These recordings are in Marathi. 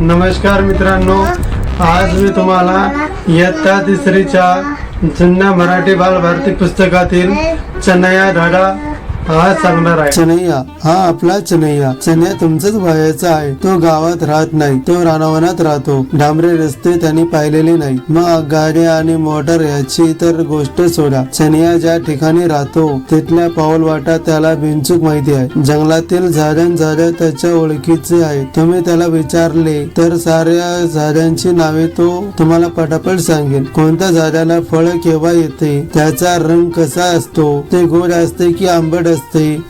नमस्कार मित्रांनो आज मी तुम्हाला इयत्ता तिसरीच्या जुन्या मराठी बालभारती पुस्तकातील चनया धडा हा सांगणार आहे चनैया हा आपला चनैया. चन्या तुमचाच वयाचा आहे. तो गावात राहत नाही. तो रानावनात राहतो. डांबरे रस्ते त्यांनी पाहिलेले नाही. मग गाड्या आणि मोटर याची तर गोष्ट सोडा. चनिया ज्या ठिकाणी राहतो तिथल्या पाऊल वाटा त्याला बिनचूक माहिती आहे. जंगलातील झाडां झाडं त्याच्या ओळखीचे आहे तुम्ही त्याला विचारले तर साऱ्या झाडांची नावे तो तुम्हाला पटापट सांगेल. कोणत्या झाडाला फळ केव्हा येते त्याचा रंग कसा असतो ते गोड असते की आंबट असते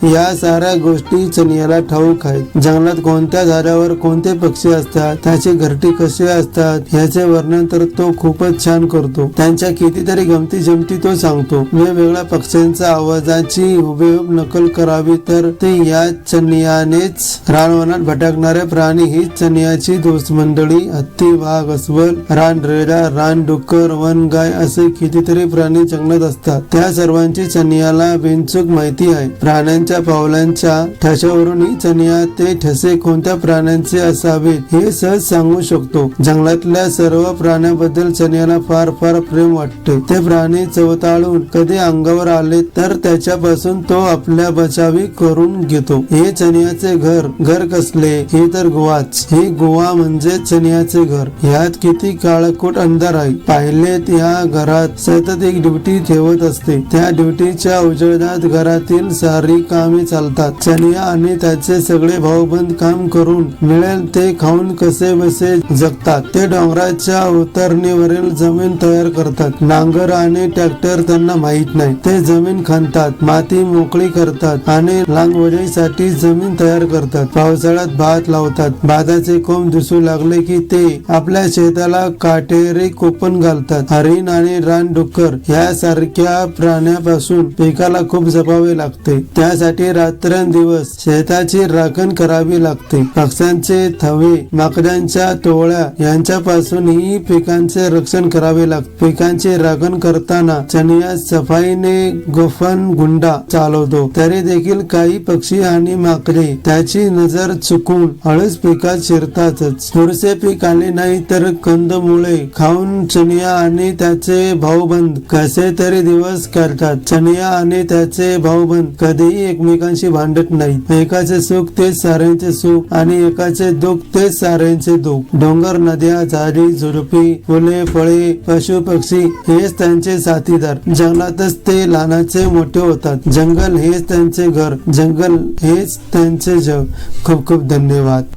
या साऱ्या गोष्टी चनियाला ठाऊक आहेत. जंगलात कोणत्या झाडावर कोणते पक्षी असतात त्याचे घरटी कसे असतात याचे वर्णन तर तो खूपच छान करतो. त्यांच्या कितीतरी गमती जमती तो सांगतो. वेगवेगळ्या पक्ष्यांच्या आवाजाची हुबेहूब नकल करावी तर ते या चनियानेच रानवनात भटकणारे प्राणी. ही चनियाची दोस्त मंडळी हत्ती वाघ अस्वल रान रेडा रान डुक्कर वन गाय असे कितीतरी प्राणी जंगलात असतात. त्या सर्वांची चनियाला बिनचूक माहिती आहे. प्राण्यांच्या पावलांच्या ठशावरून चनिया ते ठसे कोणत्या प्राण्यांचे असावेत हे सहज सांगू शकतो. जंगलातल्या सर्व प्राण्याबद्दल चनियाला फार फार प्रेम वाटते. ते प्राणी चवताळून कधी अंगावर आले तर त्याच्यापासून तो आपल्या बचावी करून घेतो. हे चनियाचे घर घर कसले? हे तर गोवाच. हे गोवा म्हणजे चनियाचे घर. ह्यात किती काळकोट अंधार आहे. पाहिलेत या घरात सतत एक ड्युटी ठेवत असते. त्या ड्युटीच्या उजळदात घरातील सारी कामे चालतात. चनिया आणि त्याचे सगळे भाऊबंद काम करून मिळेल ते खाऊन कसे बसे जगतात. ते डोंगराच्या उतरणीवरील जमीन तयार करतात. नांगर आणि ट्रॅक्टर त्यांना माहीत नाही. ते जमीन खणतात माती मोकळी करतात आणि लागवडीसाठी जमीन तयार करतात. पावसाळ्यात भात लावतात. भाताचे कोंब दिसू लागले की ते आपल्या शेताला काटेरी कोपन घालतात. हरिण आणि रानडुक्कर यासारख्या प्राण्यापासून पिकाला खूप जपावे लागते. लागते. त्यासाठी रात्रंदिवस शेताची राखण करावी लागते. पक्ष्यांचे थवे माकडांच्या टोळ्या यांच्यापासूनही पिकांचे रक्षण करावे लागते. पिकांचे राखण करताना चनिया सफाईने गोफन गुंडा चालवतो. तरी देखील काही पक्षी आणि माकडे त्याची नजर चुकून हळूच पिकात शिरतातच. पुरसे पीक आले नाही तर कंदमुळे खाऊन चनिया आणि त्याचे भाऊबंद कसे तरी दिवस करतात. चनिया आणि त्याचे भाऊबंद कधीही एकमेकांशी भांडत नाहीत एकाचे सुख तेच साऱ्यांचे सुख आणि एकाचे दुःख तेच साऱ्यांचे दुःख. डोंगर नद्या झाडी झुडपी फुले फळे पशु पक्षी हेच त्यांचे साथीदार. जंगलातच ते लहानाचे मोठे होतात. जंगल हेच त्यांचे घर. जंगल हेच त्यांचे जग. खूप खूप धन्यवाद.